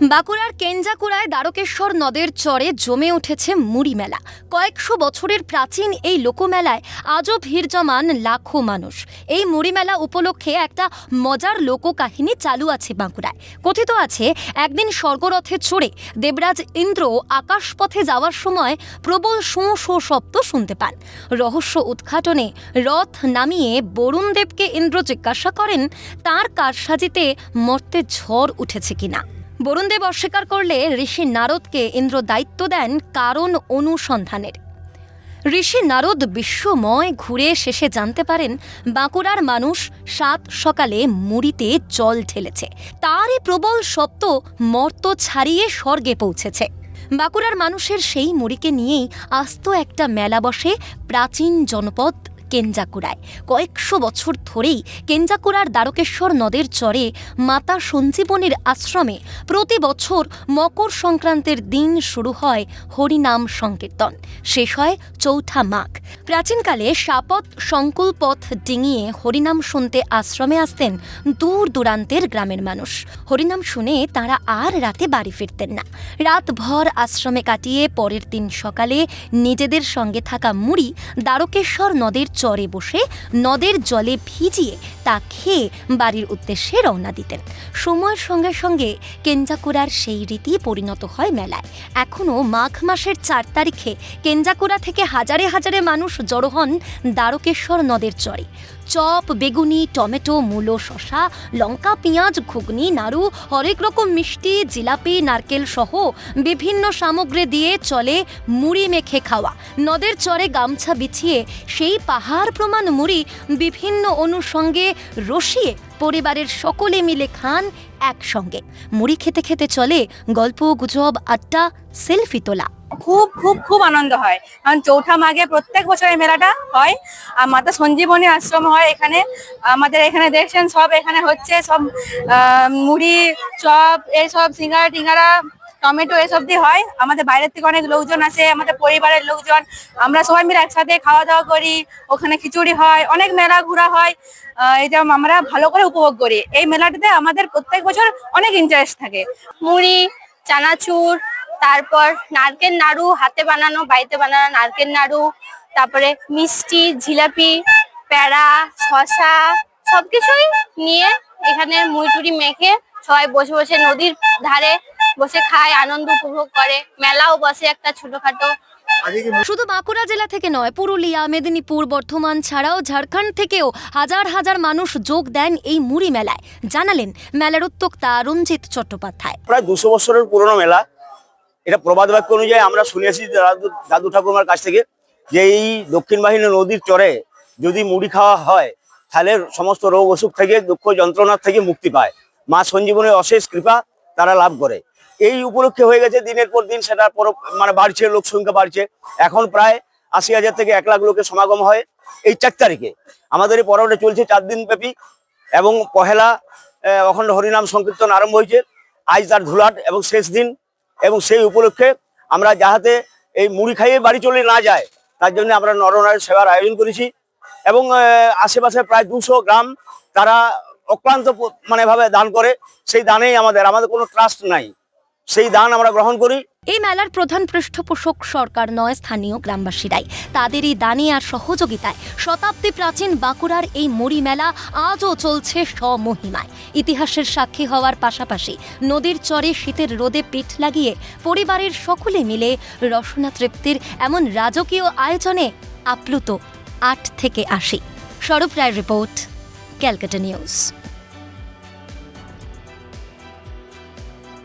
বাঁকুড়ার কেঞ্জাকুড়ায় দ্বারকেশ্বর নদের চরে জমে উঠেছে মুড়ি মেলা। কয়েকশো বছরের প্রাচীন এই লোকমেলায় আজও ভিড় জমান লাখো মানুষ। এই মুড়ি মেলা উপলক্ষে একটা মজার লোককাহিনী চালু আছে বাঁকুড়ায়। কথিত আছে, একদিন স্বর্গরথে চড়ে দেবরাজ ইন্দ্র আকাশপথে যাওয়ার সময় প্রবল শোঁ শোঁ শব্দ শুনতে পান। রহস্য উদ্ঘাটনে রথ নামিয়ে বরুণ দেবকে ইন্দ্র জিজ্ঞাসা করেন, তার কারসাজিতে মর্তে ঝড় উঠেছে কিনা? বরুণদেব অস্বীকার করলে ঋষি নারদকে ইন্দ্র দায়িত্ব দেন কারণ অনুসন্ধানের। ঋষি নারদ বিশ্বময় ঘুরে শেষে জানতে পারেন, বাঁকুড়ার মানুষ সাত সকালে মুড়িতে জল ঢেলেছে। তারই প্রবল শব্দ মর্ত ছাড়িয়ে স্বর্গে পৌঁছেছে। বাঁকুড়ার মানুষের সেই মুড়িকে নিয়েই আস্ত একটা মেলা বসে প্রাচীন জনপদ কেঞ্জাকুড়ায়। কয়েকশো বছর ধরেই কেঞ্জাকুড়ার দ্বারকেশ্বর নদের চরে মাতা সঞ্জীবনীর আশ্রমে প্রতি বছর মকর সংক্রান্তের দিন শুরু হয় হরিনাম সংকীর্তন। শেষ হয় চৌঠা মাঘ। প্রাচীনকালে সাপত সংকুল পথ ডিঙিয়ে হরিনাম শুনতে আশ্রমে আসতেন দূর দূরান্তের গ্রামের মানুষ। হরিনাম শুনে তারা আর রাতে বাড়ি ফিরতেন না। রাতভর আশ্রমে কাটিয়ে পরের দিন সকালে নিজেদের সঙ্গে থাকা মুড়ি দ্বারকেশ্বর নদের চরে বসে নদের জলে ভিজিয়ে তা খেয়ে বাড়ির উদ্দেশ্যে রওনা দিতেন। সময়ের সঙ্গে সঙ্গে কেঞ্জাকুড়ার সেই রীতি পরিণত হয় মেলায়। এখনও মাঘ মাসের চার তারিখে কেঞ্জাকুড়া থেকে হাজারে হাজারে মানুষ জড়ো হন দ্বারকেশ্বর নদের চরে। চপ, বেগুনি, টমেটো, মূলো শশা লঙ্কা, পেঁয়াজ, ঘুগনি, নাড়ু, হরেক রকম মিষ্টি, জিলাপি, নারকেল সহ বিভিন্ন সামগ্রী দিয়ে চলে মুড়ি মেখে খাওয়া। নদের চরে গামছা বিছিয়ে সেই পাহাড় প্রমাণ মুড়ি বিভিন্ন অনুষঙ্গে রসিয়ে পরিবারের সকলে মিলে খান একসঙ্গে। মুড়ি খেতে খেতে চলে গল্প, গুজব, আড্ডা, সেলফি তোলা। খুব খুব খুব আনন্দ হয়। কারণ চৌঠা মাঘে প্রত্যেক বছর এই মেলাটা হয়। আর মাতা সঞ্জীবনী আশ্রম হয় এখানে। আমাদের এখানে দেখছেন সব এখানে হচ্ছে সব মুড়ি, চপ এইসব সিঙ্গারা, টিঙ্গারা, টমেটো এসব দিয়ে হয়। আমাদের বাইরের থেকে অনেক লোকজন আসে, আমাদের পরিবারের লোকজন। আমরা সবাই মিলে একসাথে খাওয়া দাওয়া করি, ওখানে খিচুড়ি হয়, অনেক মেলা ঘোরা হয়। এটা আমরা ভালো করে উপভোগ করি। এই মেলাটাতে আমাদের প্রত্যেক বছর অনেক ইন্টারেস্ট থাকে। মুড়ি, চানাচুর তারপর নারকেল নাড়ু হাতে বানানো বাড়িতে বানানো নারকেল নাড়ু তারপরে মিষ্টি জিলাপি প্যাড়া শশা সবকিছুই নিয়ে এখানে মুড়ি মেখে সবাই বসে বসে নদীর ধারে বসে খায় আনন্দ উপভোগ করে। মেলাও বসে একটা ছোটখাটো। শুধু বাঁকুড়া জেলা থেকে নয় পুরুলিয়া মেদিনীপুর বর্ধমান ছাড়াও ঝাড়খণ্ড থেকেও হাজার হাজার মানুষ যোগ দেন এই মুড়ি মেলায়। জানালেন মেলার উদ্যোক্তা রঞ্জিত চট্টোপাধ্যায়। প্রায় দুশো বছরের পুরনো মেলা। এটা প্রবাদ বাক্য অনুযায়ী আমরা শুনেছি দাদু ঠাকুমার কাছ থেকে যে এই দক্ষিণ বাহিনী নদীর চরে যদি মুড়ি খাওয়া হয়, তাহলে সমস্ত রোগ অসুখ থেকে, দুঃখ যন্ত্রণার থেকে মুক্তি পায়। মা সঞ্জীবনের অশেষ কৃপা তারা লাভ করে। এই উপলক্ষে হয়ে গেছে দিনের পর দিন সেটা পর- মানে বাড়ছে, লোক সংখ্যা বাড়ছে। এখন প্রায় আশি হাজার থেকে এক লাখ লোকের সমাগম হয় এই চার তারিখে। আমাদের এই পরবটা চলছে চার দিন ব্যাপী এবং পহেলা অখণ্ড হরিনাম সংকীর্তন আরম্ভ হয়েছে। আজ তার ধুলাট এবং শেষ দিন এবং সেই উপলক্ষে আমরা যাহাতে এই মুড়ি খাইয়ে বাড়ি চলে না যায়, তার জন্য আমরা নরনারী সেবার আয়োজন করেছি। এবং আশেপাশে প্রায় দুশো গ্রাম তারা অক্লান্ত মানে ভাবে দান করে, সেই দানেই আমাদের আমাদের কোনো ট্রাস্ট নাই। সেই দান আমরা গ্রহণ করি। এই মেলার প্রধান পৃষ্ঠপোষক সরকার নয়, স্থানীয় গ্রামবাসীরাই। তাদেরই দানে আর সহযোগিতায় শতাব্দী প্রাচীন বাঁকুড়ার এই মুড়ি মেলা আজও চলছে স্বমহিমায়। ইতিহাসের সাক্ষী হওয়ার পাশাপাশি নদীর চরে শীতের রোদে পিঠ লাগিয়ে পরিবারের সকলে মিলে রসনা তৃপ্তির এমন রাজকীয় আয়োজনে আপ্লুত আট থেকে আশি। স্বরূপ রায় রিপোর্ট, ক্যালকাটা নিউজ।